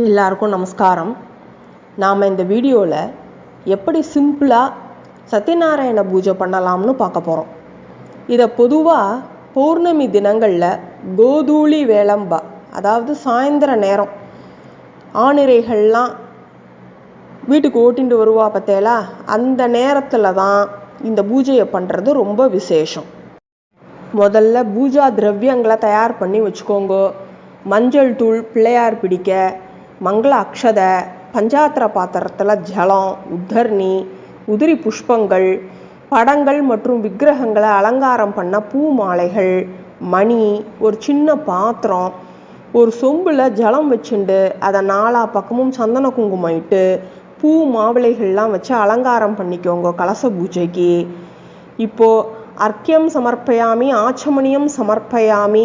எல்லாருக்கும் நமஸ்காரம். நாம் இந்த வீடியோவில் எப்படி சிம்பிளாக சத்யநாராயண பூஜை பண்ணலாம்னு பார்க்க போகிறோம் இதை பொதுவாக பௌர்ணமி தினங்களில் கோதூளி வேளம்பா அதாவது சாயந்தர நேரம் ஆணிரைகள்லாம் வீட்டுக்கு ஓட்டிட்டு வருவா பார்த்தேலா அந்த நேரத்தில் தான் இந்த பூஜையை பண்ணுறது ரொம்ப விசேஷம். முதல்ல பூஜா திரவியங்களை தயார் பண்ணி வச்சுக்கோங்க. மஞ்சள் தூள் பிள்ளையார் பிடிக்க மங்கள அக்ஷத பஞ்சாத்திர பாத்திரத்தில் ஜலம் உத்தர்ணி உதிரி புஷ்பங்கள் படங்கள் மற்றும் விக்கிரகங்களை அலங்காரம் பண்ண பூ மாலைகள் மணி ஒரு சின்ன பாத்திரம் ஒரு சொம்பில் ஜலம் வச்சுண்டு அதை நாலா பக்கமும் சந்தன குங்குமம் இட்டு பூ மாவிளைகள்லாம் வச்சு அலங்காரம் பண்ணிக்கோங்க கலச பூஜைக்கு. இப்போது அர்க்கியம் சமர்ப்பயாமி ஆச்சமணியம் சமர்ப்பயாமி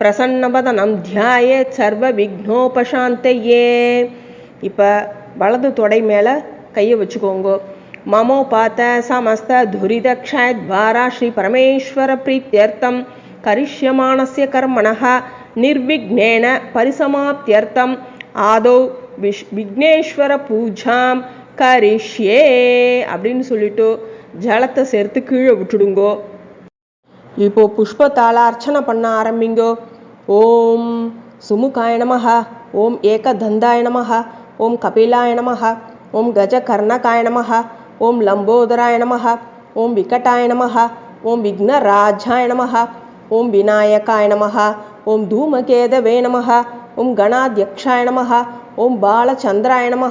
பிரசன்னபதனம் தியாய சர்வ விக்னோபசாந்தையே இப்போ வலது தொடை மேலே கையை வச்சுக்கோங்க. மமோ பாத்த சமஸ்த துரிதக்ஷயத்வாரா ஸ்ரீ பரமேஸ்வர பிரீத்தியர்த்தம். கரிஷ்யமானசிய கர்மணः நிர்விக்னேன பரிசமாப்தியர்த்தம். ஆதோ விஷ் விக்னேஸ்வர பூஜாம் கரிஷ்யே அப்படின்னு சொல்லிட்டு ஜலத்தை சேர்த்து கீழே விட்டுடுங்கோ. இப்போ புஷ்பத்தால் அர்ச்சனை பண்ண ஆரம்பிங்கோ. ॐ सुमुखाय नमः ॐ एकदन्ताय नमः ॐ कपिलाय नम ॐ गजकर्णकाय नम ॐ लंबोदराय नम ॐ विकटाय नम ॐ विघ्नराजाय नम ॐ विनायकाय नम ॐ धूमकेतवे नम ॐ गणाध्यक्षाय नम ॐ बालचन्द्राय नम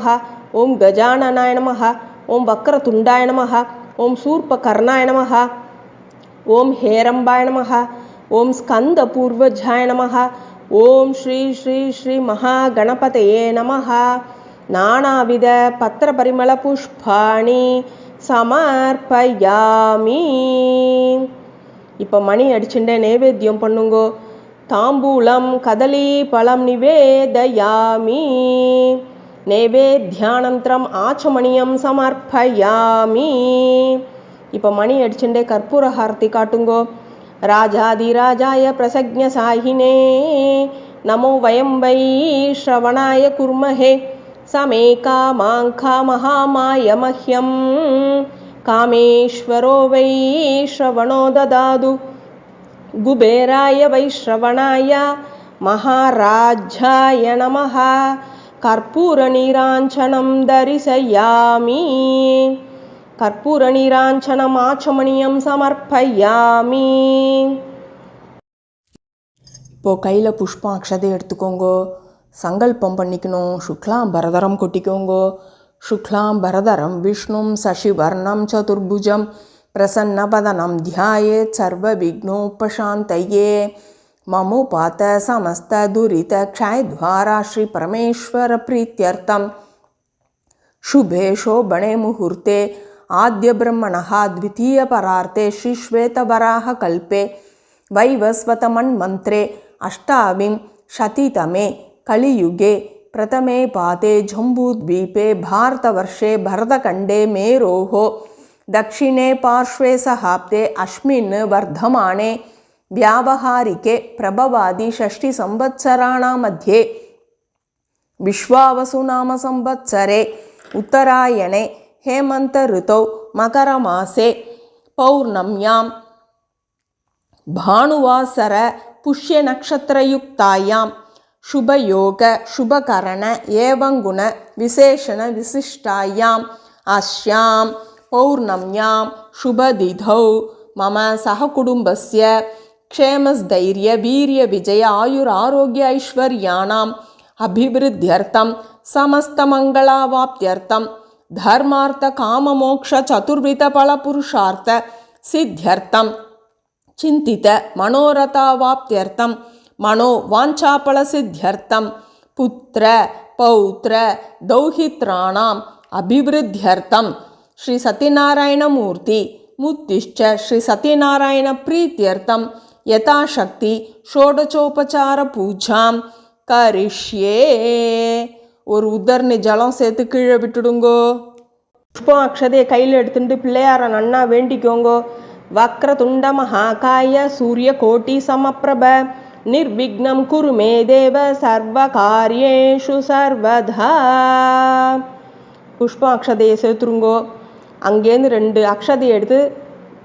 ॐ गजाननाय नम ॐ वक्रतुण्डाय नम ॐ शूर्पकर्णाय नम ॐ हेरम्बाय नमः ஓம் ஸ்கந்த பூர்வஜாய நமஹ. ஓம் ஸ்ரீ ஸ்ரீ ஸ்ரீ மகா மகாகணபதயே நமஹ. நானாவித பத்திர பரிமள புஷ்பாணி சமர்ப்பயாமி. இப்போ மணி அடிச்சுட்டே நைவேத்தியம் பண்ணுங்கோ. தாம்பூலம் கதலி பழம் நிவேதயாமி. நைவேத்தியானந்தரம் ஆச்சமணியம் சமர்ப்பயாமி. இப்போ மணி அடிச்சுட்டே கற்பூர ஹாரதி காட்டுங்கோ. राजाधिराजाय प्रसज्ञसाहिने। नमो वयं वै श्रवणाय कुर्महे। समेका माङ्खा महामाय कामेश्वरो वै श्रवणो ददातु। गुबेराय वै श्रवणाय महाराज्याय नमः। कर्पूरनिराञ्चनं दर्शयामि। மகாராஜாய நமः கற்பூரநீராஞ்சனம் தரிசயாமி கற்பூரநீராஞ்சனம் ஆச்சமணியம் சமர்ப்பயாமி இப்போ கையில் புஷ்பம் அக்ஷதை எடுத்துக்கோங்கோ சங்கல்பம் பண்ணிக்கணும் சுக்லாம் பரதரம் கொட்டிக்கோங்கோ சுக்லாம் பரதரம் விஷ்ணும் சசிவர்ணம் சதுர்புஜம் பிரசன்னபதனம் தியாயேத் சர்வ விக்னோபசாந்தையே மமுபாத சமஸ்த துரித க்ஷயத்வாரா ஸ்ரீ பரமேஸ்வர பிரீத்தியர்த்தம் शुभे शोभणे मुहूर्ते आद्यब्रह्मणः द्वितीयपरार्ते श्रीश्वेतवराहकल्पे वैवस्वतमन्मन्त्रे अष्टाविंशतितमे कलियुगे प्रथमे पाते जम्बूद्वीपे भारतवर्षे भरतखण्डे मेरोः दक्षिणे पार्श्वे सहाब्दे अस्मिन् वर्धमाने व्यावहारिके प्रभवादि षष्टिसंवत्सराणां मध्ये विश्वावसुनाम संवत्सरे उत्तरायणे हेमन्तऋतौ मकरमासे पौर्णम्यां भानुवासर पुष्यनक्षत्रयुक्तायां शुभयोग शुभकरण एवं गुण विशेषण विशिष्टायाम् अस्यां पौर्णम्यां शुभदिधौ मम सहकुटुम्बस्य क्षेमस्थैर्य वीर्यविजय आयुरारोग्य ऐश्वर्याणाम् अभिवृद्ध्यर्थं समस्तमङ्गलावाप्त्यर्थं ಧರ್ಮಾರ್ಥ ಕಾಮಮೋಕ್ಷ ಚತುರ್ವಿಧ ಫಲ ಪುರುಷಾರ್ಥ ಸಿದ್ಧ್ಯರ್ಥಂ ಚಿಂತಿತ ಮನೋರಥಾವಾಪ್ತ್ಯರ್ಥಂ ಮನೋ ವಾಂಛಾಫಲ ಸಿದ್ಧ್ಯರ್ಥಂ ಪುತ್ರ ಪೌತ್ರ ದೌಹಿತ್ರಾಣಾಂ ಅಭಿವೃದ್ಧ್ಯರ್ಥಂ ಶ್ರೀ ಸತ್ಯನಾರಾಯಣಮೂರ್ತಿ ಮುತ್ತಿಶ್ಚ ಶ್ರೀ ಸತ್ಯನಾರಾಯಣ ಪ್ರೀತ್ಯರ್ಥಂ ಯಥಾಶಕ್ತಿ ಷೋಡಚೋಪಚಾರ ಪೂಜಾಂ ಕರಿಷ್ಯೇ ஒரு உத்தரணி ஜலம் சேர்த்து கீழே விட்டுடுங்கோ. புஷ்பம் அக்ஷதையை கையில் எடுத்துட்டு பிள்ளையார நன்னா வேண்டிக்கோங்கோ. வக்ர துண்ட மகாகாய சூரிய கோட்டி சமப்பிரப. நிர்விக்னம் குருமே தேவ சர்வ காரியேஷு சர்வதா. புஷ்பம் அக்ஷதையை சேர்த்துருங்கோ. அங்கேருந்து ரெண்டு அக்ஷதையை எடுத்து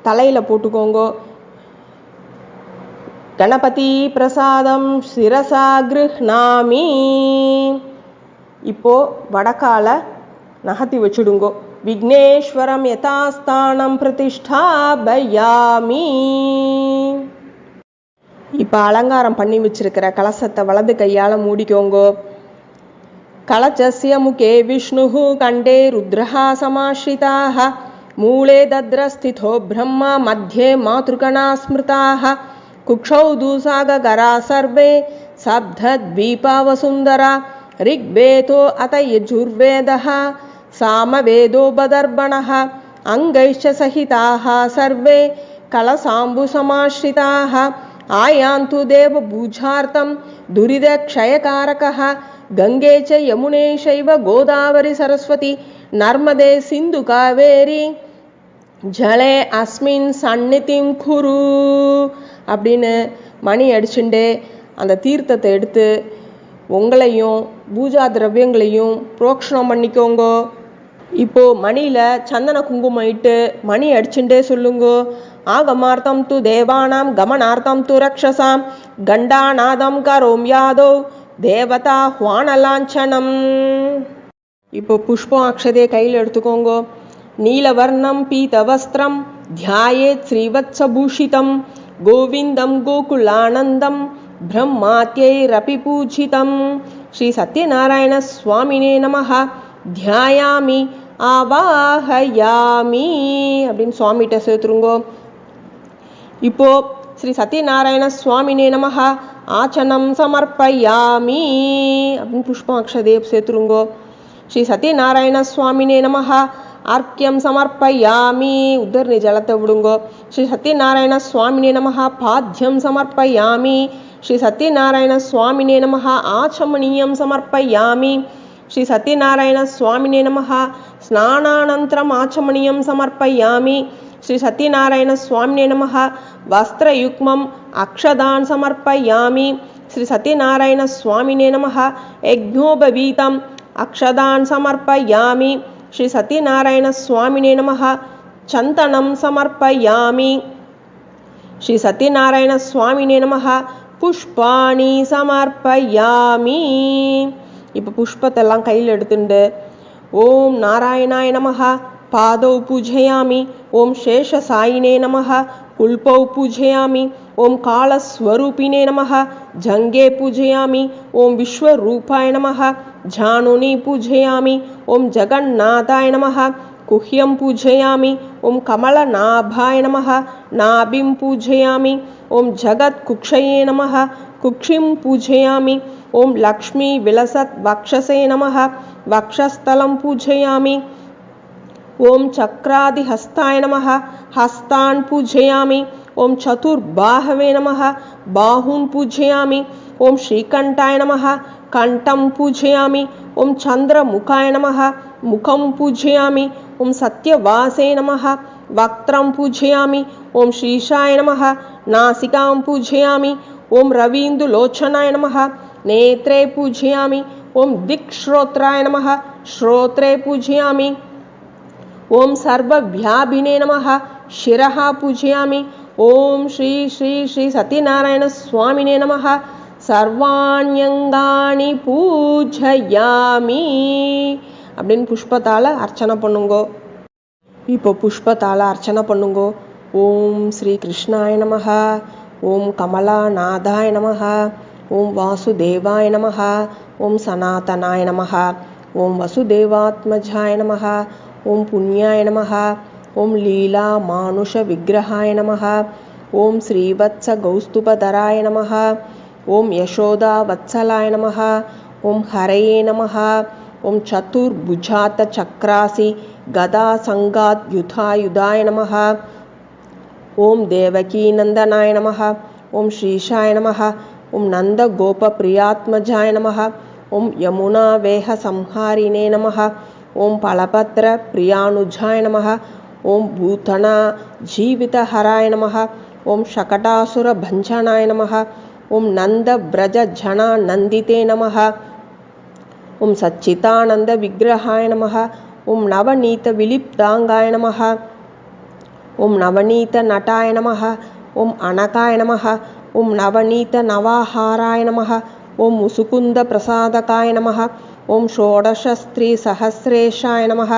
தலையில் போட்டுக்கோங்கோ. கணபதி பிரசாதம் சிரசா கிருஹ்ணாமி இப்போது வடக்கால நகத்தி வச்சுடுங்கோ. விக்னேஸ்வரம் யதாஸ்தானம் பிரதிஷ்டாபயாமி. இப்போ அலங்காரம் பண்ணி வச்சிருக்கிற கலசத்தை வலது கையால் மூடிக்கோங்கோ. கலச்சசிய முகே விஷ்ணு கண்டே ருத்ரஹா சமாஸ்ரிதாக மூளே தத்ரஸ்திதோ பிரம்மா மத்தியே மாத்ருகணா ஸ்மிருதாக குக்ஷௌ தூசாகரா சர்வே சப்தத்வீபாவசுந்தரா ऋग्वेदो अत यजुर्वेदः सामवेदो बदर्बणः अङ्गैश्च सहिताः सर्वे कलसाम्बुसमाश्रिताः आयान्तु देवपूजार्थं दुरिदक्षयकारकः गङ्गे च यमुने चैव गोदावरि सरस्वती नर्मदे सिन्धु कावेरी ஜலே அஸ்மின் சந்நிதிம் குரு அப்படின்னு மணி அடிச்சுண்டே அந்த தீர்த்தத்தை எடுத்து உங்களையும் பூஜா திரவியங்களையும் புரோக்ஷணம் பண்ணிக்கோங்கோ. இப்போ மணியில் சந்தன குங்குமம் இட்டு மணி அடிச்சுட்டே சொல்லுங்கோ. ஆகமார்த்தம் து தேவானாம் கமனார்த்தம் து ரக்ஷசாம் கண்டாநாதம் கரோம் யாதோ தேவதா ஹுவானலாஞ்சனம். இப்போ புஷ்பம் அக்ஷதையை கையில் எடுத்துக்கோங்கோ. நீலவர்ணம் பீதவஸ்திரம் தியாயேத் ஸ்ரீவத்சபூஷிதம் கோவிந்தம் கோகுலானந்தம் பிரம்மாத்யைரபி பூஜிதம் ஸ்ரீ சத்யநாராயண சுவாமினே நமஹ தியாயாமி ஆவாஹயாமி அப்படின்னு சுவாமிகிட்ட சேர்த்துருங்கோ இப்போ ஸ்ரீ சத்யநாராயண சுவாமினே நமஹ ஆச்சனம் சமர்ப்பயாமி அப்படின்னு புஷ்பம் அக்ஷதே சேர்த்துருங்கோ ஸ்ரீ சத்யநாராயண சுவாமினே நமஹ அர்க்கியம் சமர்ப்பயாமி உத்தரணி ஜலத்தை விடுங்கோ ஸ்ரீ சத்யநாராயண சுவாமினே நமஹ பாத்தியம் சமர்ப்பயாமி श्री सत्यनारायणस्वामिने नम आचमणीय समर्पयामि श्री सत्यनारायणस्वामिने नमः स्नानानन्तरम् आचमनीयं समर्पयामि श्री सत्यनारायणस्वामिने नम वस्त्रयुग्म अक्षदान् समर्पयामि श्री सत्यनारायणस्वामिने नमः यज्ञोपवीतम् अक्षदान् समर्पयामि श्री सत्यनारायणस्वामिने नमः चन्दनं समर्पयामि श्री सत्यनारायणस्वामिने नमः புஷ்பாணி சமர்ப்பயாமி. இப்போ புஷ்பத்தெல்லாம் கையில் எடுத்துண்டு. ஓம் நாராயணாய நமகா பாதௌ பூஜையாமி. ஓம் சேஷ சாயினே நமகா कुल्पौ पूजयामि ॐ कालस्वरूपिणे नमः जङ्गे पूजयामि ॐ विश्वरूपाय नमः जानुनि पूजयामि ॐ जगन्नाथाय नमः गुह्यं पूजयामि ॐ कमलनाभाय नमः नाभिं पूजयामि ॐ जगत्कुक्षये नमः, कुक्षिं पूजयामि। लक्ष्मी विलसत् वक्षसे नमः, वक्षस्थलं पूजयामि। ॐ चक्रादिहस्ताय नमः, हस्तान् पूजयामि। ॐ चतुर्बाहवे नमः बाहुं पूजयामि। ओम श्रीकंठाय नमः कंठं पूजयामि। ॐ चन्द्रमुखाय नमः, मुखं पूजयामि। ओम सत्यवासे नमः। वक्त्रं पूजयामि ॐ श्रीशाय नमः नासिकां पूजयामि ॐ रवीन्दुलोचनाय नमः नेत्रे पूजयामि ॐ दिक्श्रोत्राय नमः श्रोत्रे पूजयामि ॐ सर्वव्यापिने नमः शिरः पूजयामि ॐ श्री श्री श्री सत्यनारायणस्वामिने नमः சர்வாண்யங்காணி பூஜயாமி அப்படின்னு புஷ்பத்தால் அர்ச்சனை பண்ணுங்கோ இப்போ புஷ்பத்தால் அர்ச்சனை பண்ணுங்கோ ஓம் ஸ்ரீ கிருஷ்ணாய நமகா ஓம் கமலா நாதாய நமகா ஓம் வாசுதேவாய நமகா ஓம் சனாதனாய நமகா ஓம் வசுதேவாத்மஜாய நமகா ஓம் புண்ணியாய நமகா ஓம் லீலா மானுஷ விக்கிரகாய நமகா ஓம் ஸ்ரீவத்ச கௌஸ்துபதராய நமகா ஓம் யசோதா வத்சலாய நமகா ஓம் ஹரையே நமகா ஓம் சதுர்புஜாத்த சக்ராசி गदासङ्गाद्युधायुधाय नमः। ॐ देवकीनन्दनाय नमः। नम श्रीशाय नमः। ॐ नन्दगोपप्रियात्मजाय नमः। ॐ यमुनावेहसंहारिणे नमः। ॐ फलपत्रप्रियाणुजाय नमः। ॐ भूतणाजीवितहराय नमः। ॐ शकटासुरभञ्जनाय नमः। ॐ नम नमः। सच्चितानंद विग्रहाय नमः। ஓம் நவநீத விலிப்தாங்காய நமः ஓம் நவநீத நட்டாய நமः ஓம் அனகாய நமः ஓம் நவநீத நவாஹாராய நமः ஓம் முசுகுந்த பிரசாதகாய நமः ஓம் ஷோடசஸ்திரீ சஹசிரேஷாய நமः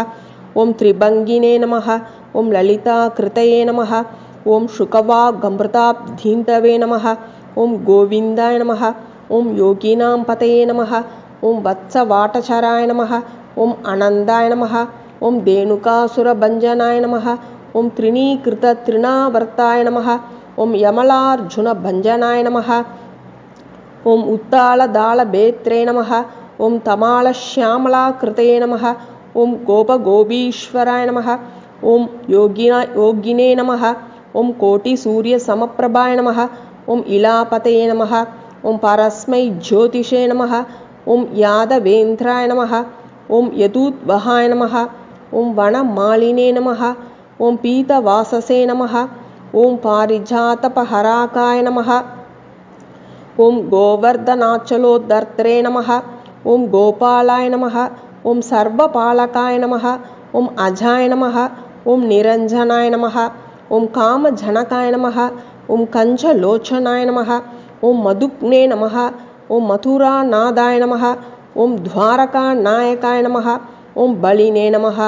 ஓம் திரிபங்கினே நமः ஓம் லலிதா கிருதயே நமः ஓம் சுகவாகமிருதாப்தீந்தவே நமः ஓம் கோவிந்தாய நமः ஓம் யோகினாம் பதயே நமः ஓம் வத்சவாட்டச்சராய நமः ओम आनंदाय नमः ॐ भंजनाय नमः ओम त्रिनीकृत त्रिनावर्ताय नमः यमलाजुन भंजनाय नमः ॐ उत्तालदालभेत्रे नमः ॐ तमालश्यामलाकृतये नमः ॐ गोपगोपीश्वराय नमः ओम योगिना योगिने नमः ॐ कोटिसूर्यसमप्रभाय नमः ओम इलापतये नमः ओम परस्मै ज्योतिषे नमः ओम यादवेन्द्राय नमः ओं यदूद्वहाय नम ओं वनमिने नम ओं पीतवाससे नम ओं पारिजातपहराकाय नम ओं गोवर्धनाचलोदर्त्रे नम ओं गोपालाय नम ॐ सर्वपालकाय नम ॐ अजाय नम ॐ निरंजनाय नम ॐ कामजनकाय नम ॐ कंचलोचनाय नम ओं मधुघ्ने नम ओं मथुरानादाय नमः ओं द्वारका नायकाय नम ओं बलिने नमः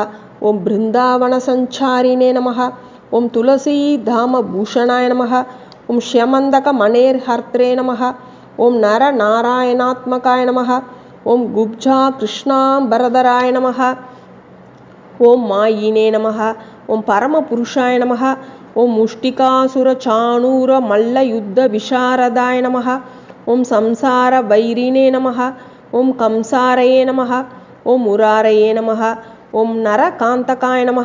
तुलसी धाम भूषणाय नम तुलसीधामभूषणाय श्यमंदक ॐ नम ओं नर नारायणात्मकाय नम ओं गुब्जा कृष्णाम्बरधराय नम ओं मायिने नमः ॐ परमपुरुषाय नमः विशारदाय नम ओं संसार वैरिने नमः ॐ कंसारये नम ॐ मुरारये नम ॐ नरकान्तकाय नम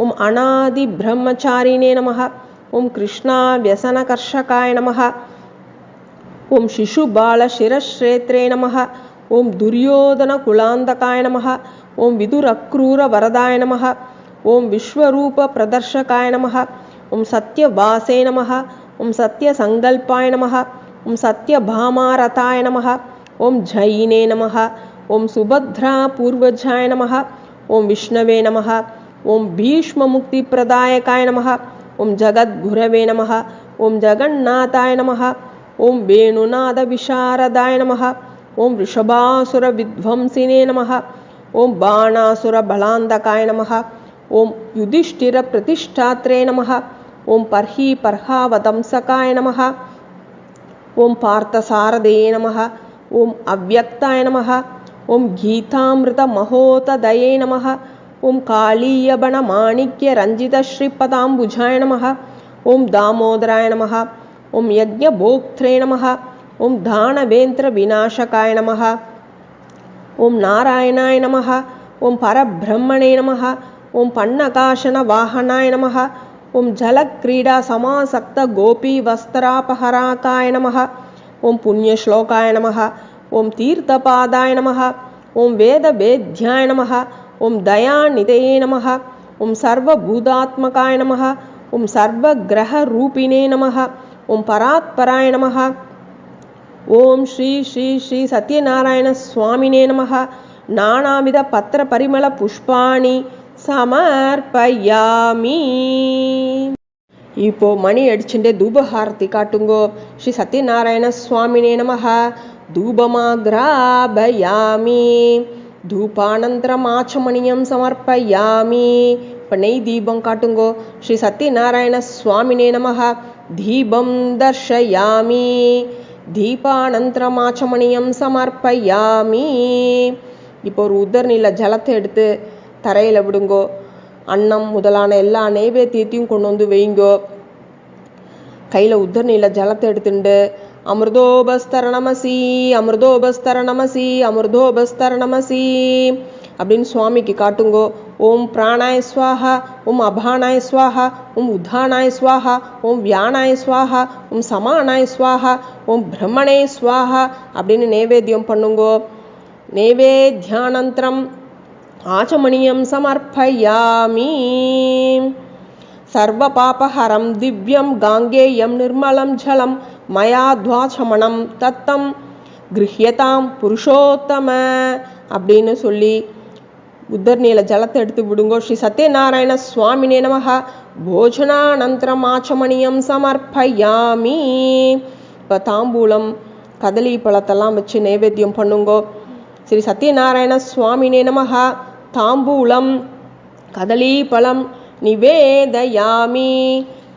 ॐ अनादिब्रह्मचारिणे नमः ॐ कृष्णाव्यसनकर्षकाय नमः नम शिशुबालशिरश्रेत्रे नमः नम दुर्योधनकुलान्तकाय विदुरक्रूर वरदाय नम नमः विश्व प्रदर्शकाय नम ॐ सत्यवासे नमः ॐ सत्यसङ्कल्पाय नमः ॐ सत्यभामारथाय नम ओम जैने नम ओम सुभद्रा पूर्वजाय नमः ओम विष्णवे नम ओम भीष्म मुक्ति प्रदायकाय नमः ओम जगद्गुरवे नमः ओम जगन्नाथाय नम ओम वेणुनाद विशारदाय नम ओम ऋषभासुर विध्वंसिने नम ओम बाणासुर बलांदकाय नम ओम युधिष्ठि प्रतिष्ठात्रे नम ओम पर्हि पर्हावदंसकाय नम ओम पार्थसारदे नमः ओम अव्यक्ताय नम ओं गीतामृतमहोतद नम ओं कालीयबणमाणिक्यरञ्जितश्रीपदाम्बुजाय नम ओं दामोदराय नमः ॐ यज्ञभोक्त्रे नमः ॐ दानवेन्द्रविनाशकाय नम ॐ नारायणाय नम ॐ परब्रह्मणे नमः ॐ जलक्रीडा नमः गोपी वस्त्रापहराकाय नमः ॐ पुण्यश्लोकाय नमः ॐ तीर्थपादाय नमः ॐ वेदवेद्याय नमः ॐ दयानिधये नमः ॐ सर्वभूतात्मकाय नमः ॐ सर्वग्रहरूपिणे नम ॐ परात्पराय नम ॐ श्री श्री श्री सत्यनारायणस्वामिने नमः नानाविधपत्रपरिमलपुष्पाणि समर्पयामि। இப்போ மணி அடிச்சுட்டே தூபஹாரதி காட்டுங்கோ. ஸ்ரீ சத்யநாராயண சுவாமினே நமः தூபமாகிராபயாமி. தூபானந்தரம் ஆச்சமணியம் சமர்ப்பயாமி. இப்போ நெய் தீபம் காட்டுங்கோ. ஸ்ரீ சத்யநாராயண சுவாமினே நமः தீபம் தர்ஷயாமி. தீபானந்தரம் ஆச்சமணியம் சமர்ப்பயாமி. இப்போ ஒரு உதர்நில ஜலத்தை எடுத்து தரையில் விடுங்கோ. அன்னம் முதலான எல்லா நைவேத்தியத்தையும் கொண்டு வந்து வைங்கோ. கையில் உத்தர்நீல ஜலத்தை எடுத்துண்டு அமிர்தோபஸ்தரணமசி அமிர்தோபஸ்தர நமசி அப்படின்னு சுவாமிக்கு காட்டுங்கோ. ஓம் பிராணாய ஸ்வாஹா ஓம் அபானாய ஸ்வாஹா ஓம் உத்தானாய ஸ்வாஹா ஓம் வியானாய ஸ்வாஹா ஓம் சமானாய ஸ்வாஹா ஓம் பிரம்மணே ஸ்வாஹா அப்படின்னு நைவேத்தியம் பண்ணுங்கோ. நைவேத்தியானந்தரம் ஆச்சமணியம் சமர்ப்பயாமி. சர்வபாபஹரம் திவ்யம் காங்கேயம் நிர்மலம் ஜலம் மயா துவாச்சமணம் தத்தம் கிருஹ்யதாம் புருஷோத்தம அப்படின்னு சொல்லி உத்தர்நீல ஜலத்தை எடுத்து விடுங்கோ. ஸ்ரீ சத்யநாராயண சுவாமினே நமக. போஜனானந்தரம் ஆச்சமணியம் சமர்ப்பயாமி. இப்போ தாம்பூலம் கதலி பழத்தெல்லாம் வச்சு நைவேத்தியம் பண்ணுங்கோ. ஸ்ரீ சத்யநாராயண சுவாமினே நமக. தாம்பூலம் கதலீபலம் நிவேதயாமி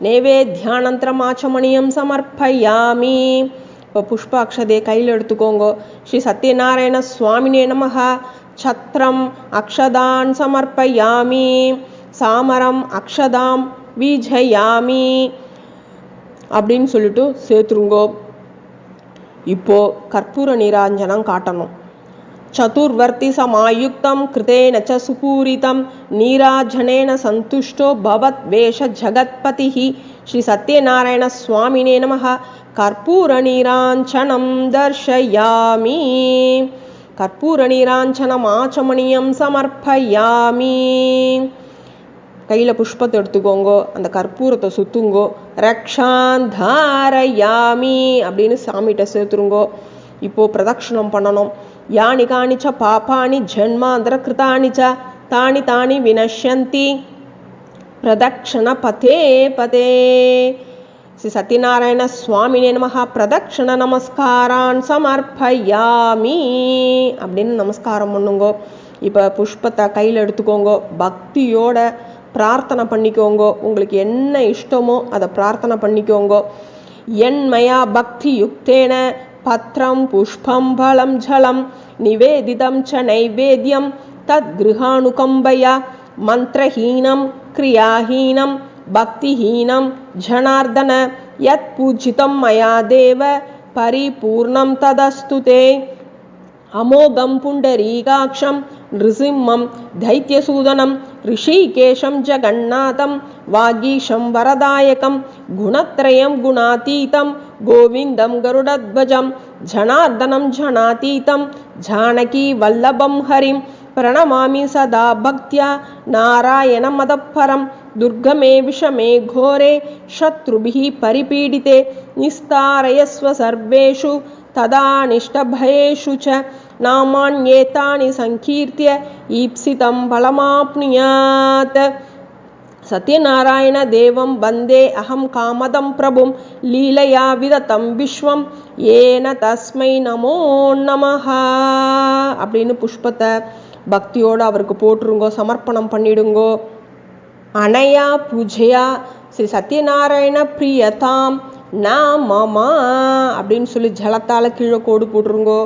நைவேத்தியானந்தரம் ஆச்சமணியம் சமர்ப்பயாமி இப்போ புஷ்பாட்சதையை கையில் எடுத்துக்கோங்க ஸ்ரீ சத்யநாராயண சுவாமினே நமக சத்திரம் அக்ஷதான் சமர்ப்பயாமி சாமரம் அக்ஷதாம் வீஜயாமி அப்படின்னு சொல்லிட்டு சேர்த்துருங்கோ இப்போ கற்பூர நீராஞ்சனம் காட்டணும் చతుర్వర్తి సమాయుక్తం కృతేన చ సుపూరితం నీరాజనేన సంతుష్టో భవద్వేష జగత్పతి శ్రీ సత్యనారాయణ స్వామినే నమ కర్పూర నీరాంచనం దర్శయామి కర్పూర నీరాంఛనమాచమణీయం సమర్పయామి கையில் புஷ்பத்தை எடுத்துக்கோங்கோ అంత కర్పూరతో సుత్తుంగో ரக்ஷாந்தாரயாமி అప్పుడు సామిట சேர்த்துருங்கோ இப்போது ప్రదక్షిణం பண்ணணும் யானி காணி ச பாபானி ஜன்மாந்திர கிருதானி ச தானி தானி வினஷ்யந்தி. பிரதக்ஷண பதே பதே. ஸ்ரீ சத்யநாராயண சுவாமினே நமஹா. பிரதக்ஷண நமஸ்காரான் சமர்ப்பயாமி. அப்படின்னு நமஸ்காரம் பண்ணுங்கோ. இப்போ புஷ்பத்தை கையில் எடுத்துக்கோங்கோ. பக்தியோட பிரார்த்தனை பண்ணிக்கோங்கோ. உங்களுக்கு என்ன இஷ்டமோ அதை பிரார்த்தனை பண்ணிக்கோங்கோ. என்மயா பக்தி யுக்தேன पत्रं पुष्पं फलं जलं निवेदितं च नैवेद्यं तद्गृहानुकम्बया मन्त्रहीनं क्रियाहीनं भक्तिहीनं जनार्दन यत्पूजितं मया देव परिपूर्णं तदस्तु ते। अमोघं पुण्डरीकाक्षं नृसिंहं दैत्यसूदनं ऋषिकेशं जगन्नाथं वागीशं वरदायकं गुणत्रयं गुणातीतं गोविन्दं गरुडध्वजं जनार्दनं जनातीतं जानकीवल्लभं हरिं प्रणमामि सदा भक्त्या नारायणमदपरं दुर्गमे विषमे घोरे शत्रुभिः परिपीडिते निस्तारयस्व सर्वेषु तदानिष्टभयेषु च नामान्येतानि सङ्कीर्त्य ईप्सितं फलमाप्नुयात् सत्यनारायणदेवं वन्दे अहं कामदं प्रभुं लीलया विदतं विश्वं येन தஸ்மை நமோ நமஹ அப்படின்னு புஷ்பத்தை பக்தியோடு அவருக்கு போட்டுருங்கோ சமர்ப்பணம் பண்ணிடுங்கோ அனயா பூஜையா ஸ்ரீ சத்யநாராயண பிரியதாம் நாமமா அப்படின்னு சொல்லி ஜலத்தால் கீழே கோடு போட்டுருங்கோ